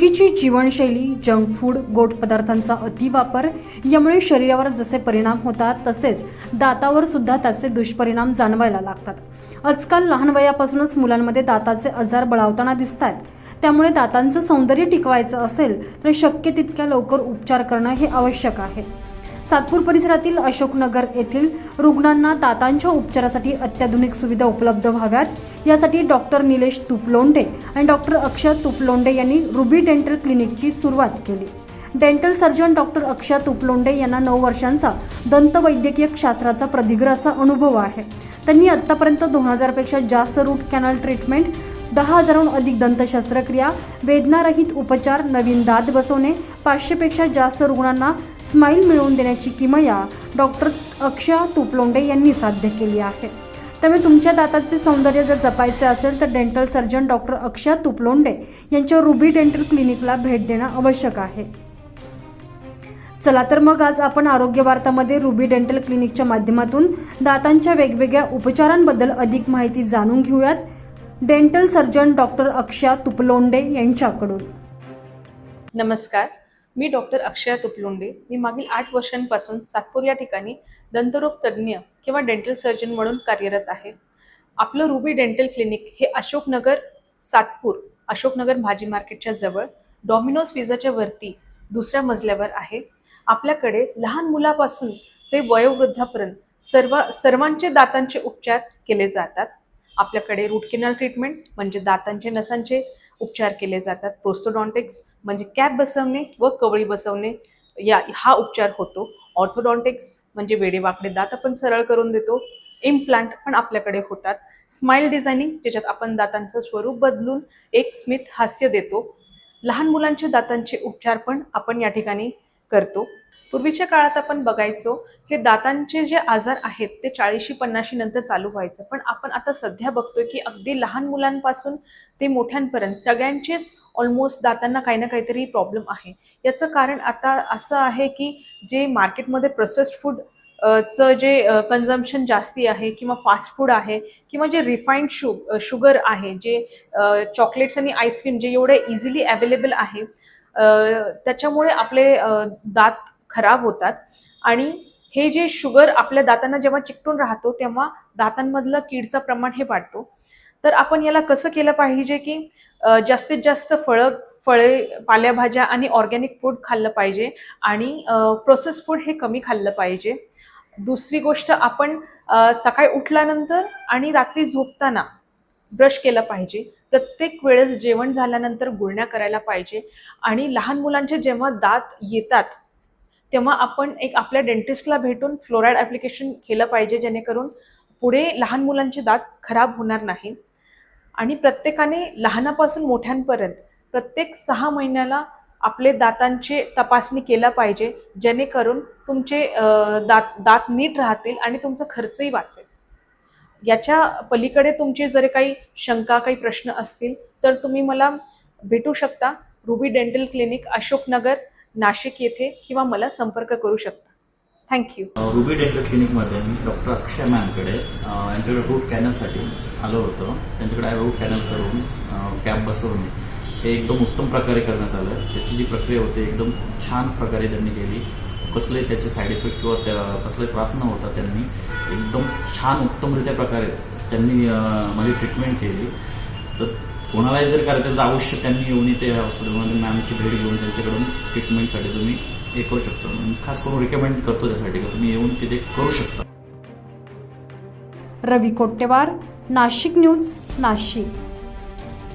चुकीची जीवनशैली junk food गोड पदार्थांचा अतिवापर यामुळे शरीरावर जसे परिणाम होतात तसेच दातावर सुद्धा त्याचे दुष्परिणाम जाणवायला लागतात. आजकाल लहान वयापासूनच मुलांमध्ये दाताचे आजार बळावताना दिसत आहेत त्यामुळे दातांचं सौंदर्य टिकवायचं असेल तर शक्य तितक्या लवकर उपचार करणं हे आवश्यक आहे. सातपूर परिसरातील अशोकनगर येथील रुग्णांना दातांच्या उपचारासाठी अत्याधुनिक सुविधा उपलब्ध व्हाव्यात. यासाठी डॉक्टर निलेश तुपलोंडे आणि डॉक्टर अक्षय तुपलोंडे यांनी रुबी डेंटल क्लिनिकची सुरुवात केली. Dental surgeon doctor Akshay Tuplonde यांना नऊ वर्षांचा दंतवैद्यकीय शास्त्राचा प्रदीर्घ असा अनुभव आहे. त्यांनी आतापर्यंत दोन हजारपेक्षा जास्त रूट कॅनल ट्रीटमेंट दहा हजारहून अधिक दंत शस्त्रक्रिया वेदनारहित उपचार नवीन दात बसवणे पाचशेपेक्षा जास्त रुग्णांना स्माईल मिळवून देण्याची किमया डॉक्टर अक्षय तुपलोंडे यांनी साध्य केली आहे. त्यामुळे तुमच्या दाताचे सौंदर्य जर जपायचे असेल तर dental surgeon doctor Akshay Tuplonde यांच्या रुबी डेंटल क्लिनिकला भेट देणं आवश्यक आहे. चला तर मग आज आपण आरोग्य वार्तामध्ये रुबी डेंटल क्लिनिकच्या माध्यमातून दातांच्या वेगवेगळ्या उपचारांबद्दल अधिक माहिती जाणून घेऊयात. Dental surgeon doctor Akshay Tuplonde यांच्याकडून. नमस्कार. मी डॉक्टर अक्षया तुपलोंडे. मी मागील आठ वर्षांपासून सातपूर या ठिकाणी दंतरोग तज्ज्ञ किंवा डेंटल सर्जन म्हणून कार्यरत आहे. आपलं रुबी डेंटल क्लिनिक हे अशोकनगर सातपूर अशोकनगर भाजी मार्केटच्या जवळ डॉमिनोज पिझाच्या वरती दुसऱ्या मजल्यावर आहे. आपल्याकडे लहान मुलापासून ते वयोवृद्धापर्यंत सर्व सर्वांचे दातांचे उपचार केले जातात. आपल्याकडे रूट केनल ट्रीटमेंट म्हणजे दातांचे नसांचे उपचार केले जातात. प्रोस्टोडॉन्टिक्स म्हणजे कॅप बसवणे व कवळी बसवणे या हा उपचार होतो. ऑर्थोडॉन्टिक्स म्हणजे वेडेवाकडे दात आपण सरळ करून देतो. इम्प्लांट पण आपल्याकडे होतात. स्माईल डिझायनिंग ज्याच्यात आपण दातांचं स्वरूप बदलून एक स्मित हास्य देतो. लहान मुलांच्या दातांचे उपचार पण आपण या ठिकाणी करतो. पूर्वीच्या काळात आपण बघायचो हे दातांचे जे आजार आहेत ते चाळीशी पन्नाशी नंतर चालू व्हायचं. पण आपण आता सध्या बघतोय की अगदी लहान मुलांपासून ते मोठ्यांपर्यंत सगळ्यांचेच ऑलमोस्ट दातांना काही ना काहीतरी प्रॉब्लेम आहे. याचं कारण आता असं आहे की जे मार्केटमध्ये प्रोसेस्ड फूड चं जे कन्झम्पशन जास्ती आहे किंवा फास्ट फूड आहे किंवा जे रिफाईंड शु शुगर आहे जे चॉकलेट्स आणि आईस्क्रीम जे एवढे इझिली अवेलेबल आहे त्याच्यामुळे आपले दात खराब होतात. आणि हे जे शुगर आपल्या दातांना जेव्हा चिकटून राहतो तेव्हा दातांमधलं कीडचं प्रमाण हे वाढतो. तर आपण याला कसं केलं पाहिजे की जास्तीत जास्त फळं फळे पालेभाज्या आणि ऑर्गॅनिक फूड खाल्लं पाहिजे आणि प्रोसेस फूड हे कमी खाल्लं पाहिजे. दुसरी गोष्ट आपण सकाळी उठल्यानंतर आणि रात्री झोपताना ब्रश केलं पाहिजे. प्रत्येक वेळेस जेवण झाल्यानंतर गुळण्या करायला पाहिजे. आणि लहान मुलांचे जेव्हा दात येतात तेव्हा आपण एक आपल्या डेंटिस्टला भेटून फ्लोराईड ॲप्लिकेशन केलं पाहिजे जेणेकरून पुढे लहान मुलांचे दात खराब होणार नाही. आणि प्रत्येकाने लहानापासून मोठ्यांपर्यंत प्रत्येक सहा महिन्याला आपले दातांची तपासणी केलं पाहिजे जेणेकरून तुमचे दात दात नीट राहतील आणि तुमचा खर्चही वाचेल. याच्या पलीकडे तुमचे जर काही शंका काही प्रश्न असतील तर तुम्ही मला भेटू शकता. Ruby dental clinic Ashoknagar Nashik येथे किंवा मला संपर्क करू शकता. थँक्यू रुबी डेंटल क्लिनिकमध्ये मी डॉक्टर अक्षय मॅमकडे यांच्याकडे रूट कॅनलसाठी आलो होतो. त्यांच्याकडे रूट कॅनल करून कॅब बसवणे हे एकदम उत्तम प्रकारे करण्यात आलं. त्याची जी प्रक्रिया होती एकदम छान प्रकारे त्यांनी केली. कसले त्याचे साईड इफेक्ट किंवा त्या कसले त्रास न होता त्यांनी एकदम छान उत्तमरित्या प्रकारे त्यांनी माझी ट्रीटमेंट केली. तर कोणालाही जर करायचं तर अवश्य त्यांनी येऊन इथे हॉस्पिटलमध्ये मॅमची भेट घेऊन त्यांच्याकडून ट्रीटमेंटसाठी तुम्ही हे करू शकता. खास करून रिकमेंड करतो त्यासाठी का तुम्ही येऊन तिथे करू शकता. रवी कोट्टेवार नाशिक न्यूज नाशिक.